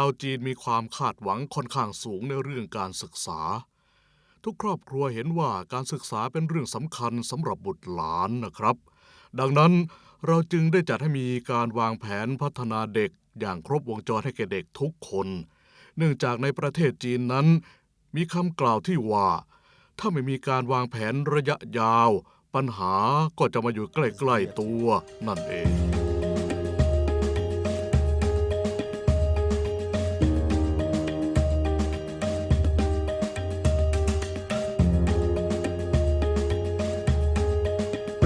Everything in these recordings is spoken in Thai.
าวจีนมีความคาดหวังค่อนข้างสูงในเรื่องการศึกษา ทุกครอบครัวเห็นว่าการศึกษาเป็นเรื่องสำคัญสำหรับบุตรหลานนะครับ ดังนั้นเราจึงได้จัดให้มีการวางแผนพัฒนาเด็กอย่างครบวงจรให้แก่เด็กทุกคน เนื่องจากในประเทศจีนนั้น มีคำกล่าวที่ว่า ถ้าไม่มีการวางแผนระยะยาว ปัญหาก็จะมาอยู่ใกล้ ๆตัวนั่นเอง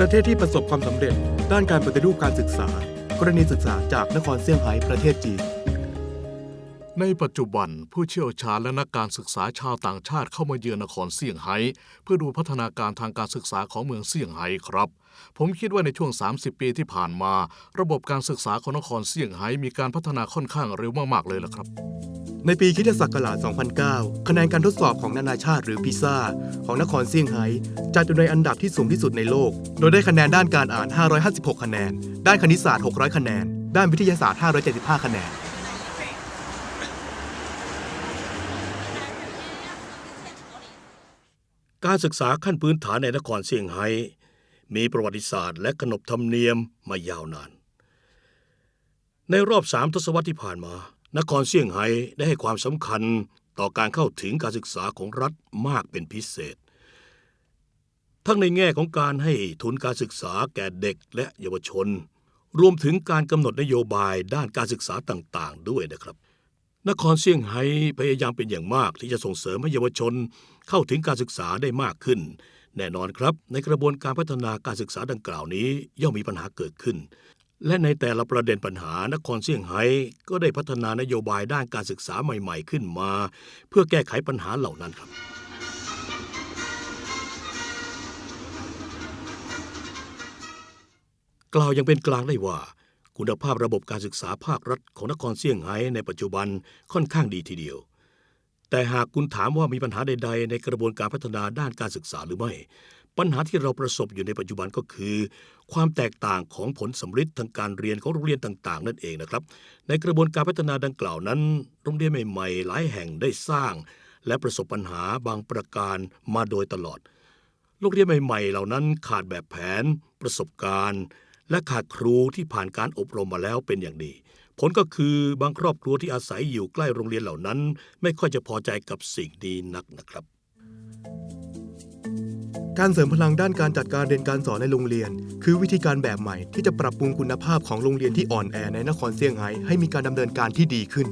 ประเทศที่ประสบความสำเร็จ ด้านการปฏิรูปการศึกษา กรณีศึกษาจากนครเซี่ยงไฮ้ประเทศจีน ในปัจจุบันผู้เชี่ยวชาญและนักการศึกษาชาวต่างชาติเข้ามาเยือนนครเซี่ยงไฮ้เพื่อดูพัฒนาการทางการศึกษาของเมืองเซี่ยงไฮ้ครับ ผมคิดว่าในช่วง 30 ปีที่ผ่านมา ระบบการศึกษาของนครเซี่ยงไฮ้มีการพัฒนาค่อนข้างเร็วมากๆเลยล่ะครับ ในปีคริสตศักราช 2009 คะแนนการทดสอบของนานาชาติหรือพิซ่าของนครเซี่ยงไฮ้จัดอยู่ในอันดับที่สูงที่สุดในโลก โดยได้คะแนนด้านการอ่าน 556 คะแนน ด้านคณิตศาสตร์ 600 คะแนน ด้านวิทยาศาสตร์ 575 คะแนน การศึกษาขั้นพื้นฐานในนครเซี่ยงไฮ้มีประวัติศาสตร์และขนบธรรมเนียมมายาวนาน ในรอบสามทศวรรษที่ผ่านมา นครเซี่ยงไฮ้ได้ให้ความสำคัญต่อการเข้าถึงการศึกษาของรัฐมากเป็นพิเศษ ทั้งในแง่ของการให้ทุนการศึกษาแก่เด็กและเยาวชน รวมถึงการกำหนดนโยบายด้านการศึกษาต่างๆ ด้วยนะครับ นครเซี่ยงไฮ้พยายามเป็นอย่างมากที่จะส่งเสริมให้เยาวชนเข้าถึงการศึกษาได้มากขึ้น แน่นอนครับ ในกระบวนการพัฒนาการศึกษาดังกล่าวนี้ย่อมมีปัญหาเกิดขึ้น และในแต่ละประเด็นปัญหานครเซี่ยงไฮ้ก็ได้พัฒนานโยบายด้านการศึกษาใหม่ ๆ ขึ้นมา เพื่อแก้ไขปัญหาเหล่านั้นครับ กล่าวยังเป็นกลางได้ว่า คุณภาพระบบการศึกษาภาครัฐของนครเซี่ยงไฮ้ในปัจจุบันค่อนข้างดีทีเดียว แต่หากคุณถามว่ามีปัญหาใด ๆ ในกระบวนการพัฒนาด้านการศึกษาหรือไม่ ปัญหาที่เราประสบอยู่ในปัจจุบันก็คือ ความแตกต่างของผลสำฤทธิ์ทางการเรียนของโรงเรียนต่างๆ นั่นเองนะครับ ในกระบวนการพัฒนาดังกล่าวนั้น โรงเรียนใหม่ๆ หลายแห่งได้สร้าง และประสบปัญหาบางประการมาโดยตลอด โรงเรียนใหม่ ๆ เหล่านั้นขาดแบบแผน ประสบการณ์ และขาดครูที่ผ่านการอบรมมาแล้วเป็นอย่างดีผลก็คือบางครอบครัวที่อาศัยอยู่ใกล้โรงเรียนเหล่านั้น ไม่ค่อยจะพอใจกับสิ่งนี้นักนะครับ การเสริมพลังด้านการจัดการเรียนการสอนในโรงเรียน คือวิธีการแบบใหม่ที่จะปรับปรุงคุณภาพของโรงเรียนที่อ่อนแอในนครเซี่ยงไฮ้ให้มีการดำเนินการที่ดีขึ้น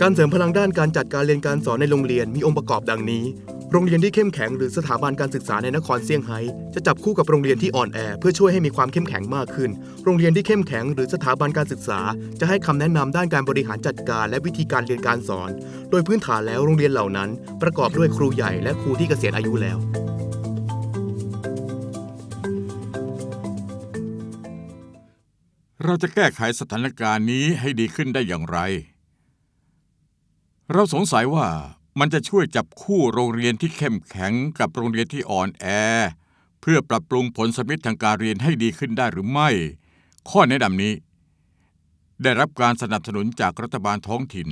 การเสริมพลังด้านการจัดการเรียนการสอนในโรงเรียนมีองค์ประกอบดังนี้ โรงเรียนที่เข้มแข็งหรือสถาบันการศึกษาในนครเซี่ยงไฮ้จะจับคู่กับโรงเรียนที่อ่อนแอเพื่อช่วยให้มีความเข้มแข็งมากขึ้น โรงเรียนที่เข้มแข็งหรือสถาบันการศึกษา จะให้คำแนะนำด้านการบริหารจัดการและวิธีการเรียนการสอน โดยพื้นฐานแล้วโรงเรียนเหล่านั้น ประกอบด้วยครูใหญ่และครูที่เกษียณอายุแล้ว เราจะแก้ไขสถานการณ์นี้ให้ดีขึ้นได้อย่างไร เราสงสัยว่ามันจะช่วยจับคู่โรงเรียนที่เข้มแข็งกับโรงเรียนที่อ่อนแอ เพื่อปรับปรุงผลสมิททางการเรียนให้ดีขึ้นได้หรือไม่ ข้อแนะนำนี้ ได้รับการสนับสนุนจากรัฐบาลท้องถิ่น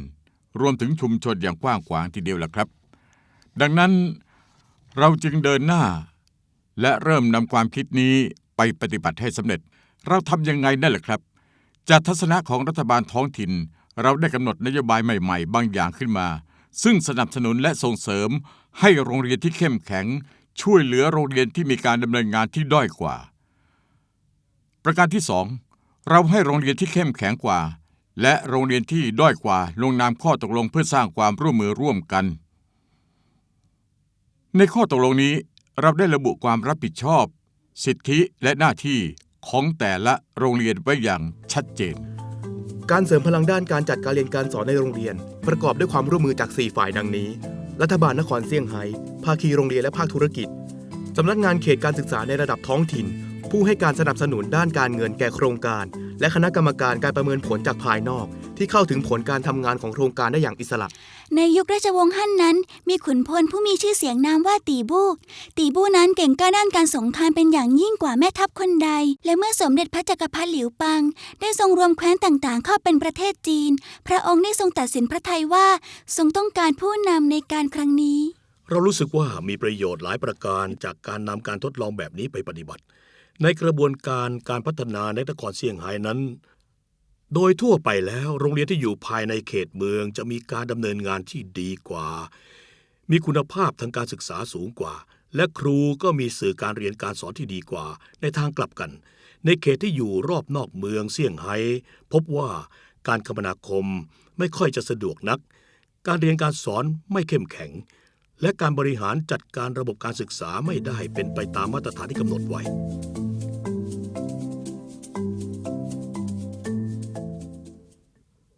รวมถึงชุมชนอย่างกว้างขวางทีเดียวแหละครับ ดังนั้นเราจึงเดินหน้า และเริ่มนำความคิดนี้ไปปฏิบัติให้สำเร็จ เราทำยังไงนั่นแหละครับ จากทัศนะของรัฐบาลท้องถิ่น เราได้กำหนดนโยบายใหม่ ๆ บางอย่างขึ้นมา ซึ่งสนับสนุนและส่งเสริม ให้โรงเรียนที่เข้มแข็ง ช่วยเหลือโรงเรียนที่มีการดำเนินงานที่ด้อยกว่า ประการที่สองเราให้โรงเรียนที่เข้มแข็งกว่า และโรงเรียนที่ด้อยกว่าลงนามข้อตกลงเพื่อสร้างความร่วมมือร่วมกัน ในข้อตกลงนี้เราได้ระบุความรับผิดชอบ สิทธิและหน้าที่ ของแต่ละโรงเรียนไว้อย่างชัดเจน การเสริมพลังด้านการจัดการเรียนการสอนในโรงเรียน ประกอบด้วยความร่วมมือจาก 4 ฝ่ายดังนี้ รัฐบาลนครเซี่ยงไฮ้ภาคีโรงเรียนและภาคธุรกิจสำนักงานเขตการศึกษาในระดับท้องถิ่น ผู้ให้การสนับสนุนด้านการเงินแก่โครงการ และคณะกรรมการการประเมินผลจากภายนอก ที่ที่เข้าถึงผลการทำงานของโครงการได้อย่างอิสระ ในยุคราชวงศ์ฮั่นนั้น มีขุนพลผู้มีชื่อเสียงนามว่าตีบู้ตีบู้นั้นเก่งกล้าด้านการสงครามเป็นอย่างยิ่งกว่าแม่ทัพคนใด และเมื่อสมเด็จพระจักรพรรดิหลิวปัง ได้ทรงรวมแคว้นต่างๆ เข้าเป็นประเทศจีน พระองค์ได้ทรงตัดสินพระทัยว่าทรงต้องการผู้นำในการครั้งนี้ เรารู้สึกว่ามีประโยชน์หลายประการจากการนำการทดลองแบบนี้ไปปฏิบัติ ในกระบวนการการพัฒนาในนครเซี่ยงไฮ้นั้น โดยทั่วไปแล้วโรงเรียนที่อยู่ภายในเขตเมืองจะมีการดำเนินงานที่ดีกว่า มีคุณภาพทางการศึกษาสูงกว่า และครูก็มีสื่อการเรียนการสอนที่ดีกว่า ในทางกลับกัน ในเขตที่อยู่รอบนอกเมืองเซี่ยงไฮ้พบว่าการคมนาคมไม่ค่อยจะสะดวกนัก การเรียนการสอนไม่เข้มแข็ง และการบริหารจัดการระบบการศึกษาไม่ได้เป็นไปตามมาตรฐานที่กำหนดไว้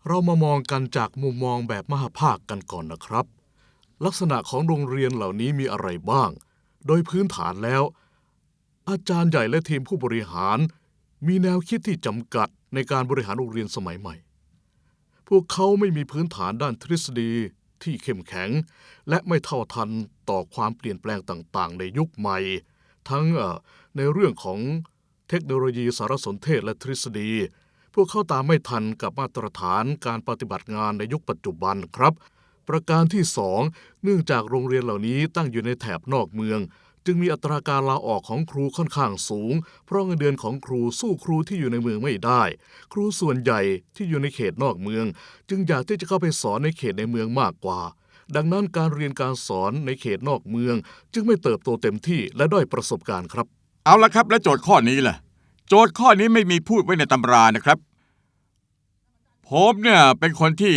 เรามามองกันจากมุมมองแบบมหาภาคกันก่อนนะครับ ลักษณะของโรงเรียนเหล่านี้มีอะไรบ้าง โดยพื้นฐานแล้ว อาจารย์ใหญ่และทีมผู้บริหาร มีแนวคิดที่จำกัดในการบริหารโรงเรียนสมัยใหม่ พวกเขาไม่มีพื้นฐานด้านทฤษฎีที่เข้มแข็ง และไม่เท่าทันต่อความเปลี่ยนแปลงต่างๆ ในยุคใหม่ ทั้งในเรื่องของเทคโนโลยีสารสนเทศและทฤษฎี พวกเขาตามไม่ทันกับมาตรฐานการปฏิบัติงานในยุคปัจจุบันครับ ประการที่สองเนื่องจากโรงเรียนเหล่านี้ตั้งอยู่ในแถบนอกเมือง จึงมีอัตราการลาออกของครูค่อนข้างสูง เพราะเงินเดือนของครูสู้ครูที่อยู่ในเมืองไม่ได้ ครูส่วนใหญ่ที่อยู่ในเขตนอกเมือง จึงอยากที่จะเข้าไปสอนในเขตในเมืองมากกว่าดังนั้นการเรียนการสอนในเขตนอกเมือง จึงไม่เติบโตเต็มที่และด้อยประสบการณ์ครับ เอาละครับและโจทย์ข้อนี้ล่ะ โจทย์ข้อนี้ไม่มีพูดไว้ในตำรานะครับ ผมเนี่ยเป็นคนที่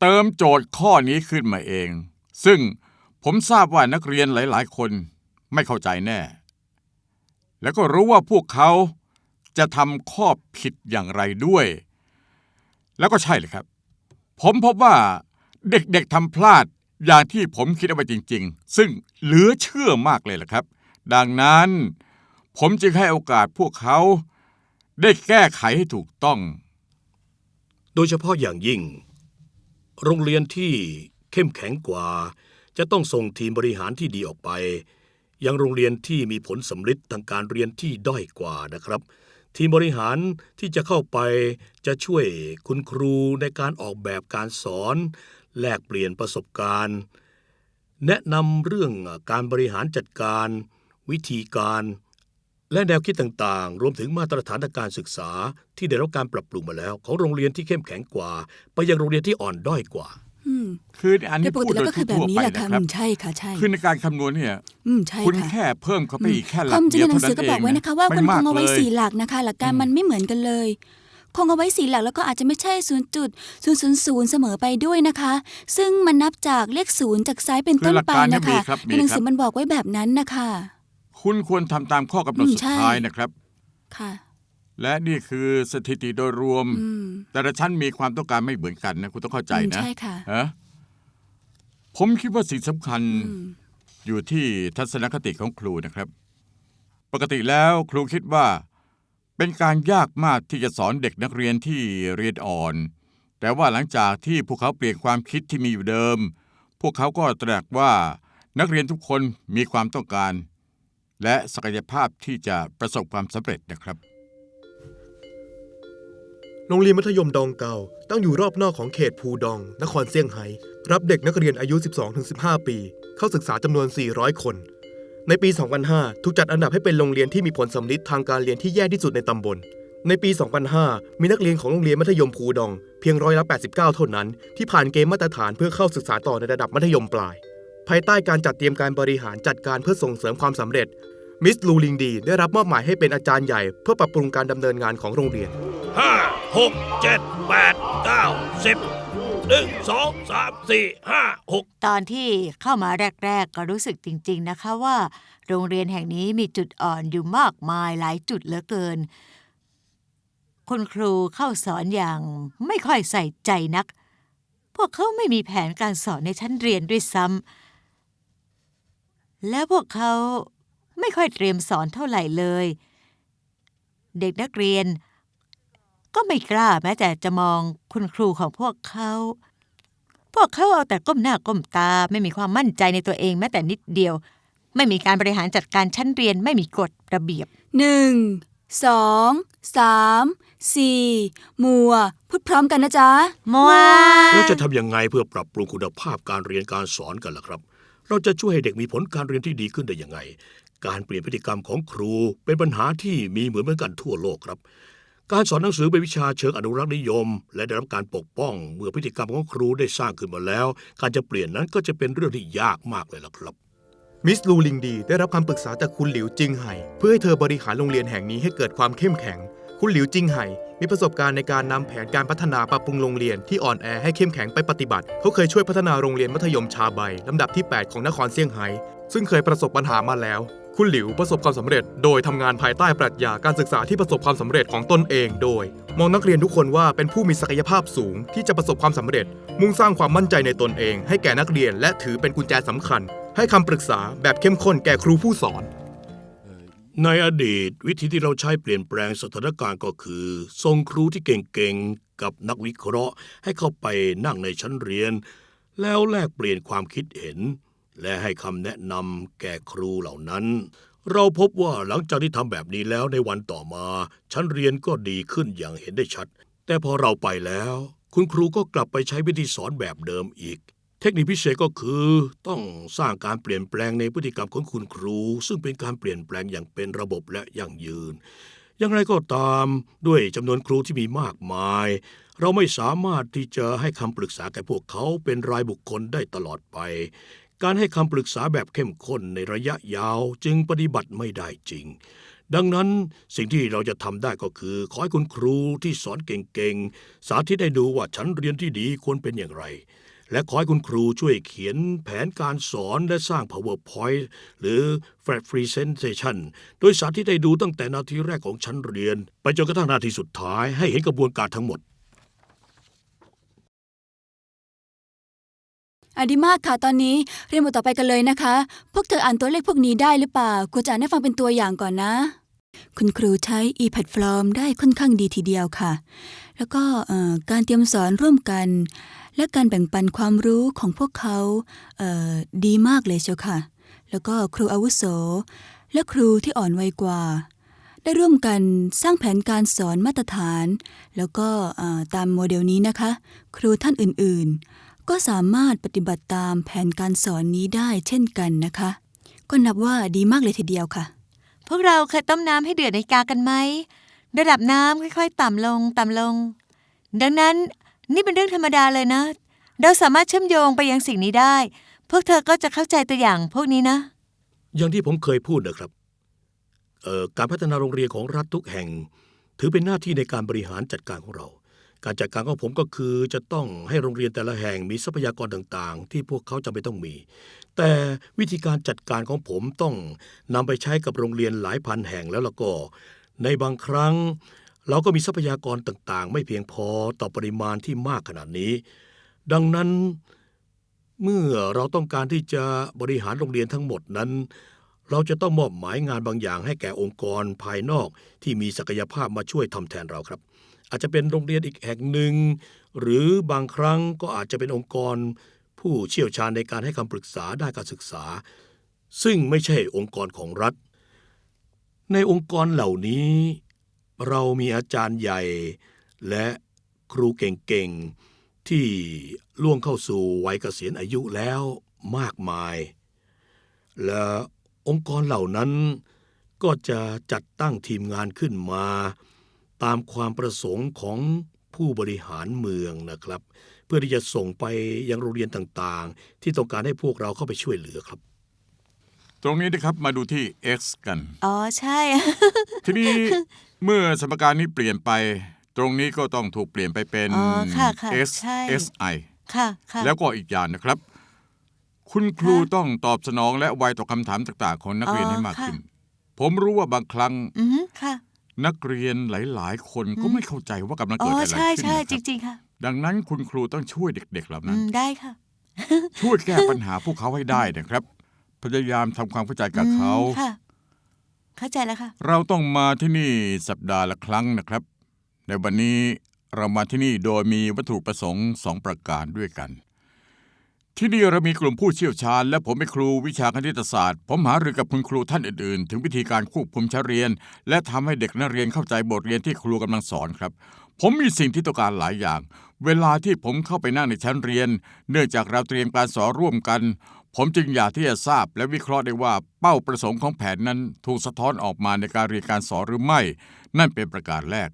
เติมโจทย์ข้อนี้ขึ้นมาเอง ซึ่งผมทราบว่านักเรียนหลายๆ คนไม่เข้าใจแน่ แล้วก็รู้ว่าพวกเขาจะทำข้อผิดอย่างไรด้วย แล้วก็ใช่เลยครับ ผมพบว่าเด็กๆทำพลาดอย่างที่ผมคิดเอาไว้จริง ๆ ซึ่งเหลือเชื่อมากเลยล่ะครับ ดังนั้น ผมจึงให้โอกาสพวกเขา ได้แก้ไขให้ถูกต้อง โดยเฉพาะอย่างยิ่ง โรงเรียนที่เข้มแข็งกว่า จะต้องส่งทีมบริหารที่ดีออกไป ยังโรงเรียนที่มีผลสำลิดทางการเรียนที่ด้อยกว่านะครับ ทีมบริหารที่จะเข้าไปจะช่วยคุณครูในการออกแบบการสอน แลกเปลี่ยนประสบการณ์ แนะนำเรื่องการบริหารจัดการ วิธีการ และแนวคิดต่างๆ รวมถึงมาตรฐานทางการศึกษา ที่ได้รับการปรับปรุงมาแล้ว ของโรงเรียนที่เข้มแข็งกว่า ไปยังโรงเรียนที่อ่อนด้อยกว่า อืม คืออันโดนี้ยปกพูดติโดแล้วยก็คือแบทั่บวๆนี้ไปแหละค่ะนะคอืรับมใช่ค่ะใช่ คือในการคำนวณเนี่ย อืมใช่คุณค่ะแค่เพิ่มเข้าไปอีกแค่หคลัวากมจริเดีงยวในหนัเท่างนั้สือนก็เอบองกไว้นะคะ ว่าไม่คุณคมากงเอาเลไว้ยสี่หลักนะคะ หลักการมันไม่เหมือนกันเลย คงเอาไว้สี่หลักแล้วก็อาจจะไม่ใช่ศูนย์จุดศูนย์ศูนย์ศูนย์เสมอไปด้วยนะคะ ซึ่งมันนับจากเลขศูนย์จากซ้ายเป็นคืต้อนหลักไปการเนี่ยนะมีคะครับในมีหนังครัสืบ อมันบอกไว้แบบนั้นนะคะ คุณควรทำตามข้อกำหนดอืมสุดใช่ ท้ายนะครับ ค่ะ และนี่คือสถิติโดยรวม อืม แต่ละชั้นมีความต้องการไม่เหมือนกันนะ คุณต้องเข้าใจอืมนะใช่ค่ะฮะผมคิดว่าสิ่งสำคัญอืมอยู่ที่ทัศนคติของครูนะครับ ปกติแล้วครูคิดว่า เป็นการยากมากที่จะสอนเด็กนักเรียนที่เรียนอ่อน แต่ว่าหลังจากที่พวกเขาเปลี่ยนความคิดที่มีอยู่เดิม พวกเขาก็ตระหนักว่านักเรียนทุกคนมีความต้องการ และศักยภาพที่จะประสบความสำเร็จนะครับ โรงเรียนมัธยมดองเกาตั้งอยู่รอบนอกของเขตพูดอง นครเซี่ยงไฮ้รับเด็กนักเรียนอายุ 12-15 ปี เข้าศึกษาจำนวน 400 คน ในปี 2005 ถูกจัดอันดับให้เป็นโรงเรียนที่มีผลสำลิดทางการเรียนที่แย่ที่สุดในตำบล ในปี 2005 มีนักเรียนของโรงเรียนมัธยมพูดอง เพียงร้อยละ89 เท่านั้น ที่ผ่านเกณฑ์มาตรฐานเพื่อเข้าศึกษาต่อในระดับมัธยมปลาย ภายใต้การจัดเตรียมการบริหารจัดการเพื่อส่งเสริมความสำเร็จ มิสลูลิงดีได้รับมอบหมายให้เป็นอาจารย์ใหญ่ เพื่อปรับปรุงการดำเนินงานของโรงเรียนห้าหกเจ็ดแปดเก้าสิบหนึ่งสองสามสี่ห้าหกตอนที่เข้ามาแรก ๆ ก็รู้สึกจริง ๆ นะคะว่า โรงเรียนแห่งนี้มีจุดอ่อนอยู่มากมายหลายจุดเหลือเกิน คุณครูเข้าสอนอย่างไม่ค่อยใส่ใจนัก พวกเขาไม่มีแผนการสอนในชั้นเรียนด้วยซ้ำ และพวกเขาไม่ค่อยเตรียมสอนเท่าไหร่เลย เด็กนักเรียน ก็ไม่กล้าแม้แต่จะมองคุณครูของพวกเขา พวกเขาเอาแต่ก้มหน้าก้มตา ไม่มีความมั่นใจในตัวเองแม้แต่นิดเดียว ไม่มีการบริหารจัดการชั้นเรียนไม่มีกฎระเบียบหนึ่งสองสามสี่มัว พูดพร้อมกันนะจ๊ะมัว แล้วจะทำยังไงเพื่อปรับปรุงคุณภาพการเรียนการสอนกันล่ะครับ เราจะช่วยให้เด็กมีผลการเรียนที่ดีขึ้นได้ยังไง การเปลี่ยนพฤติกรรมของครูเป็นปัญหาที่มีเหมือนเหมือนกันทั่วโลกครับ การสอนหนังสือเป็นวิชาเชิงอนุรักษ์นิยม และได้รับการปกป้อง เมื่อพฤติกรรมของครูได้สร้างขึ้นมาแล้ว การจะเปลี่ยนนั้นก็จะเป็นเรื่องที่ยากมากเลยล่ะครับมิสลูลิงดีได้รับคำปรึกษาจากคุณหลิวจิงไห่เพื่อให้เธอบริหารโรงเรียนแห่งนี้ให้เกิดความเข้มแข็ง คุณหลิวจิงไห่มีประสบการณ์ในการนำแผนการพัฒนาปรับปรุงโรงเรียนที่อ่อนแอให้เข้มแข็งไปปฏิบัติ เขาเคยช่วยพัฒนาโรงเรียนมัธยมชาไบลำดับที่ 8 ของนครเซี่ยงไฮ้ซึ่งเคยประสบปัญหามาแล้ว คุณหลิวประสบความสำเร็จ โดยทำงานภายใต้ปรัชญาการศึกษาที่ประสบความสำเร็จของตนเอง โดย มองนักเรียนทุกคนว่าเป็นผู้มีศักยภาพสูงที่จะประสบความสำเร็จ มุ่งสร้างความมั่นใจในตนเอง ให้แก่นักเรียนและถือเป็นกุญแจสำคัญ ให้คำปรึกษาแบบเข้มข้นแก่ครูผู้สอน ในอดีตวิธีที่เราใช้เปลี่ยนแปลงสถานการณ์ก็คือ ส่งครูที่เก่งๆ กับนักวิเคราะห์ ให้เข้าไปนั่งในชั้นเรียน แล้วแลกเปลี่ยนความคิดเห็น และให้คำแนะนำแก่ครูเหล่านั้น เราพบว่าหลังจากที่ทำแบบนี้แล้วในวันต่อมา ชั้นเรียนก็ดีขึ้นอย่างเห็นได้ชัด แต่พอเราไปแล้ว คุณครูก็กลับไปใช้วิธีสอนแบบเดิมอีก เทคนิคพิเศษก็คือต้องสร้างการเปลี่ยนแปลงในพฤติกรรมของคุณครู ซึ่งเป็นการเปลี่ยนแปลงอย่างเป็นระบบและยั่งยืน อย่างไรก็ตามด้วยจำนวนครูที่มีมากมาย เราไม่สามารถที่จะให้คำปรึกษาแก่พวกเขาเป็นรายบุคคลได้ตลอดไป การให้คำปรึกษาแบบเข้มข้นในระยะยาวจึงปฏิบัติไม่ได้จริงดังนั้นสิ่งที่เราจะทำได้ก็คือ ขอให้คุณครูที่สอนเก่งๆ สาธิตให้ดูว่าชั้นเรียนที่ดีควรเป็นอย่างไร และขอให้คุณครูช่วยเขียนแผนการสอนและสร้าง PowerPoint หรือ Flat Presentation โดยสาธิตให้ดูตั้งแต่นาทีแรกของชั้นเรียน ไปจนกระทั่งนาทีสุดท้ายให้เห็นกระบวนการทั้งหมด อดีมากค่ะตอนนี้เรียนบทต่อไปกันเลยนะคะ พวกเธออ่านตัวเลขพวกนี้ได้หรือเปล่าครูจะอ่านให้ฟังเป็นตัวอย่างก่อนนะ คุณครูใช้ e-platform ได้ค่อนข้างดีทีเดียวค่ะ แล้วก็เอ่อการเตรียมสอนร่วมกัน และการแบ่งปันความรู้ของพวกเขาเอ่อดีมากเลยเชียวค่ะ แล้วก็ครูอาวุโส และครูที่อ่อนวัยกว่า ได้ร่วมกันสร้างแผนการสอนมาตรฐาน แล้วก็เอ่อตามโมเดลนี้นะคะ ครูท่านอื่นๆ ก็สามารถปฏิบัติตามแผนการสอนนี้ได้เช่นกันนะคะ ก็นับว่าดีมากเลยทีเดียวค่ะ วกเราเคยต้มน้ำให้เดือดในกากันไหม ระดับน้ำค่อยๆ ต่ำลงต่ำลง ดังนั้นนี่เป็นเรื่องธรรมดาเลยนะ เราสามารถเชื่อมโยงไปยังสิ่งนี้ได้ พวกเธอก็จะเข้าใจตัวอย่างพวกนี้นะ อย่างที่ผมเคยพูดนะครับการพัฒนาโรงเรียนของรัฐทุกแห่ง ถือเป็นหน้าที่ในการบริหารจัดการของเรา การจัดการของผมก็คือจะต้องให้โรงเรียนแต่ละแห่งมีทรัพยากรต่างๆ ที่พวกเขาจำเป็นต้องมี แต่วิธีการจัดการของผมต้องนำไปใช้กับโรงเรียนหลายพันแห่งแล้วล่ะก็ ในบางครั้ง เราก็มีทรัพยากรต่างๆ ไม่เพียงพอต่อปริมาณที่มากขนาดนี้ ดังนั้น เมื่อเราต้องการที่จะบริหารโรงเรียนทั้งหมดนั้น เราจะต้องมอบหมายงานบางอย่างให้แก่องค์กรภายนอกที่มีศักยภาพมาช่วยทำแทนเราครับ อาจจะเป็นโรงเรียนอีกแห่งหนึ่ง หรือบางครั้งก็อาจจะเป็นองค์กร ผู้เชี่ยวชาญในการให้คำปรึกษาด้านการศึกษา ซึ่งไม่ใช่องค์กรของรัฐ ในองค์กรเหล่านี้ เรามีอาจารย์ใหญ่ และครูเก่งๆ ที่ล่วงเข้าสู่วัยเกษียณอายุแล้วมากมาย และองค์กรเหล่านั้นก็จะจัดตั้งทีมงานขึ้นมา ตามความประสงค์ของผู้บริหารเมืองนะครับ เพื่อที่จะส่งไปยังโรงเรียนต่างๆ ที่ต้องการให้พวกเราเข้าไปช่วยเหลือครับ ตรงนี้นะครับมาดูที่ x กัน อ๋อใช่ ทีนี้เมื่อสมการนี้เปลี่ยนไป ตรงนี้ก็ต้องถูกเปลี่ยนไปเป็น อ๋อค่ะค่ะ S ใช่ SI ค่ะค่ะ แล้วก็อีกอย่างนะครับ คุณครูต้องตอบสนองและไวต่อคำถามต่างๆ ของนักเรียนให้มากขึ้น ผมรู้ว่าบางครั้ง อือฮึค่ะ นักเรียนหลาย ๆ คนก็อืมไม่เข้าใจว่ากำลังอ๋เกิดออะไรใช่ขึ้นใช่นะคจรับริง ๆ ค่ะ ดังนั้นคุณครูต้องช่วยเด็ก ๆ เหล่าอืนั้น ม ได้ค่ะ ช่วยแก้ปัญหาพวกเขาให้ได้นะครับ พยายามทำความเข้าใจกับเขา อืมค่ะ เข้าใจแล้วค่ะ เราต้องมาที่นี่สัปดาห์ละครั้งนะครับ ในวันนี้เรามาที่นี่โดยมีวัตถุประสงค์สองประการด้วยกัน ที่นี่เรามีกลุ่มผู้เชี่ยวชาญ และผมเป็นครูวิชาคณิตศาสตร์ ผมหารือกับคุณครูท่านอื่นๆ ถึงวิธีการควบคุมชั้นเรียน และทำให้เด็กนักเรียนเข้าใจบทเรียนที่ครูกำลังสอนครับ ผมมีสิ่งที่ต้องการหลายอย่าง เวลาที่ผมเข้าไปนั่งในชั้นเรียน เนื่องจากเราเตรียมการสอนร่วมกัน ผมจึงอยากที่จะทราบและวิเคราะห์ได้ว่าเป้าประสงค์ของแผนนั้น ถูกสะท้อนออกมาในการเรียนการสอนหรือไม่ นั่นเป็นประการแรก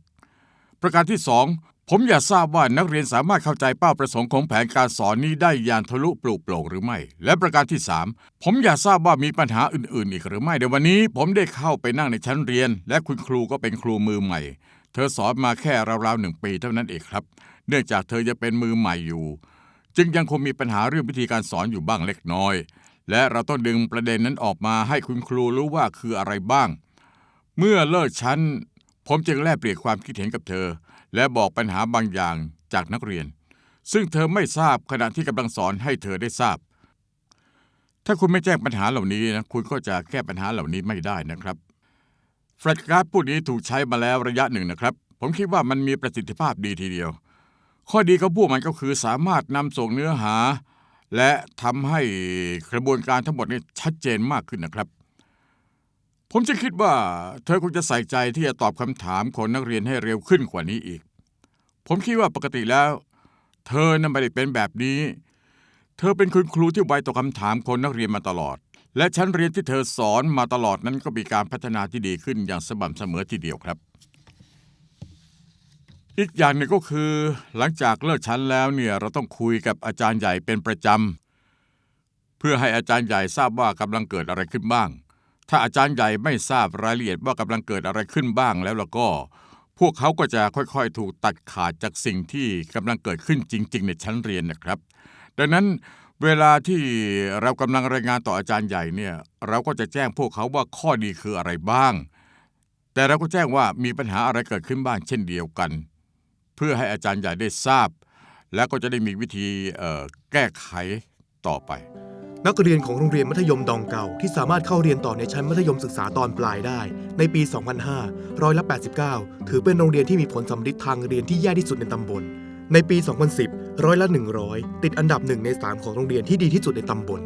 ประการที่สอง ผมอยากทราบว่านักเรียนสามารถเข้าใจเป้าประสงค์ของแผนการสอนนี้ได้อย่างทะลุปลุกโปร่งหรือไม่ และประการที่สามผมอยากทราบว่ามีปัญหาอื่นๆ อีกหรือไม่ในวันนี้ ผมได้เข้าไปนั่งในชั้นเรียน และคุณครูก็เป็นครูมือใหม่ เธอสอนมาแค่ราวๆหนึ่งปีเท่านั้นเองครับ เนื่องจากเธอจะเป็นมือใหม่อยู่ จึงยังคงมีปัญหาเรื่องวิธีการสอนอยู่บ้างเล็กน้อย และเราต้องดึงประเด็นนั้นออกมาให้คุณครูรู้ว่าคืออะไรบ้าง เมื่อเลิกชั้น ผมจึงแลกเปลี่ยนความคิดเห็นกับเธอ และบอกปัญหาบางอย่างจากนักเรียน ซึ่งเธอไม่ทราบขณะที่กำลังสอนให้เธอได้ทราบ ถ้าคุณไม่แจ้งปัญหาเหล่านี้นะคุณก็จะแก้ปัญหาเหล่านี้ไม่ได้นะครับแฟลชการ์ดพวกนี้ถูกใช้มาแล้วระยะหนึ่งนะครับ ผมคิดว่ามันมีประสิทธิภาพดีทีเดียว ข้อดีของพวกมันก็คือสามารถนำส่งเนื้อหา และทำให้กระบวนการทั้งหมดนี้ชัดเจนมากขึ้นนะครับ ผมจะคิดว่า เธอคงจะใส่ใจที่จะตอบคำถามของนักเรียนให้เร็วขึ้นกว่านี้อีก ผมคิดว่าปกติแล้ว เธอนั้นไม่ได้เป็นแบบนี้ เธอเป็นคุณครูที่ไวต่อคำถามคนนักเรียนมาตลอด และชั้นเรียนที่เธอสอนมาตลอดนั้นก็มีการพัฒนาที่ดีขึ้นอย่างสม่ำเสมอทีเดียวครับ อีกอย่างหนึ่งก็คือ หลังจากเลิกชั้นแล้วเนี่ยเราต้องคุยกับอาจารย์ใหญ่เป็นประจำเพื่อให้อาจารย์ใหญ่ทราบว่ากำลังเกิดอะไรขึ้นบ้าง ถ้าอาจารย์ใหญ่ไม่ทราบรายละเอียดว่ากำลังเกิดอะไรขึ้นบ้างแล้วแล้วก็ พวกเขาก็จะค่อยๆ ถูกตัดขาดจากสิ่งที่กำลังเกิดขึ้นจริง ๆ ในชั้นเรียนนะครับ ดังนั้นเวลาที่เรากำลังรายงานต่ออาจารย์ใหญ่เนี่ย เราก็จะแจ้งพวกเขาว่าข้อดีคืออะไรบ้าง แต่เราก็แจ้งว่ามีปัญหาอะไรเกิดขึ้นบ้างเช่นเดียวกัน เพื่อให้อาจารย์ใหญ่ได้ทราบ แล้วก็จะได้มีวิธีแก้ไขต่อไป นักเรียนของโรงเรียนมัธยมดองเก่าที่สามารถเข้าเรียนต่อในชั้นมัธยมศึกษาตอนปลายได้ ในปี 2005 ร้อยละ 89 ถือเป็นโรงเรียนที่มีผลสำลิดทางเรียนที่แย่ที่สุดในตำบล ในปี 2010 ร้อยละ 100 ติดอันดับหนึ่งใน 3 ของโรงเรียนที่ดีที่สุดในตำบล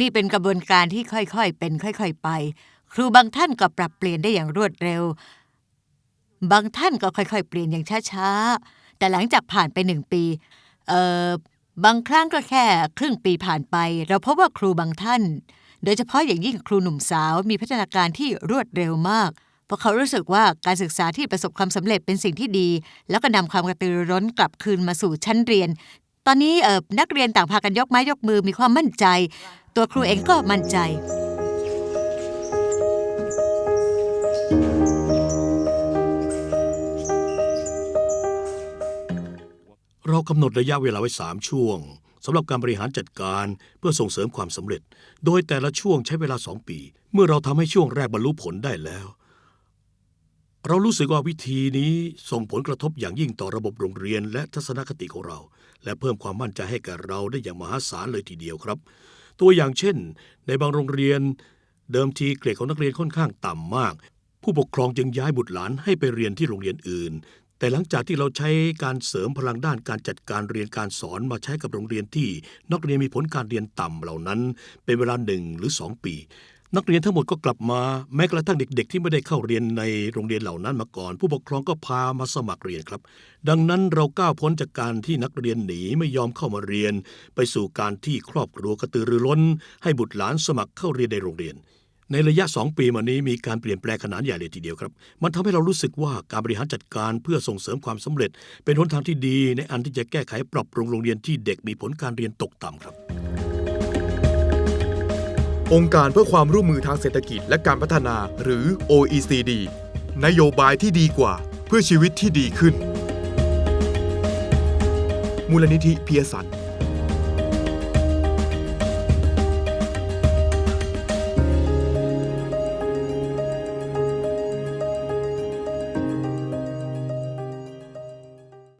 นี่เป็นกระบวนการที่ค่อยๆ เป็นค่อย ๆ ไป ครูบางท่านก็ปรับเปลี่ยนได้อย่างรวดเร็ว บางท่านก็ค่อยๆ เปลี่ยนอย่างช้าๆ แต่หลังจากผ่านไปหนึ่งปี เอ่อ บางครั้งก็แค่ครึ่งปีผ่านไป เราพบว่าครูบางท่าน โดยเฉพาะอย่างยิ่งครูหนุ่มสาวมีพัฒนาการที่รวดเร็วมาก เพราะเขารู้สึกว่าการศึกษาที่ประสบความสำเร็จเป็นสิ่งที่ดี แล้วก็นำความกระตือรือร้นกลับคืนมาสู่ชั้นเรียน ตอนนี้เอ่อนักเรียนต่างพากันยกไม้ยกมือมีความมั่นใจ ตัวครูเองก็มั่นใจ เรากำหนดระยะเวลาไว้ 3 ช่วงสำหรับการบริหารจัดการเพื่อส่งเสริมความสำเร็จ โดยแต่ละช่วงใช้เวลา 2 ปี เมื่อเราทำให้ช่วงแรกบรรลุผลได้แล้ว เรารู้สึกว่าวิธีนี้ส่งผลกระทบอย่างยิ่งต่อระบบโรงเรียน และทัศนคติของเรา และเพิ่มความมั่นใจให้แก่เราได้อย่างมหาศาลเลยทีเดียวครับ ตัวอย่างเช่น ในบางโรงเรียน เดิมทีเกรดของนักเรียนค่อนข้างต่ำมาก ผู้ปกครองจึงย้ายบุตรหลานให้ไปเรียนที่โรงเรียนอื่น แต่หลังจากที่เราใช้การเสริมพลังด้านการจัดการเรียนการสอนมาใช้กับโรงเรียนที่นักเรียนมีผลการเรียนต่ำเหล่านั้น เป็นเวลาหนึ่งหรือสองปี นักเรียนทั้งหมดก็กลับมาแม้กระทั่งเด็ก ๆ ที่ไม่ได้เข้าเรียนในโรงเรียนเหล่านั้นมาก่อน ผู้ปกครองก็พามาสมัครเรียนครับ ดังนั้นเราก้าวพ้นจากการที่นักเรียนหนีไม่ยอมเข้ามาเรียน ไปสู่การที่ครอบครัวกระตือรือร้น ให้บุตรหลานสมัครเข้าเรียนในโรงเรียน ในระยะ 2 ปีมานี้มีการเปลี่ยนแปลงขนาดใหญ่เลยทีเดียวครับ มันทำให้เรารู้สึกว่าการบริหารจัดการเพื่อส่งเสริมความสำเร็จ เป็นหนทางที่ดี ในอันที่จะแก้ไขปรับปรุงโรงเรียนที่เด็กมีผลการเรียนตกต่ำครับ องค์การเพื่อความร่วมมือทางเศรษฐกิจและการพัฒนาหรือ OECD นโยบายที่ดีกว่าเพื่อชีวิตที่ดีขึ้น มูลนิธิเพียสัน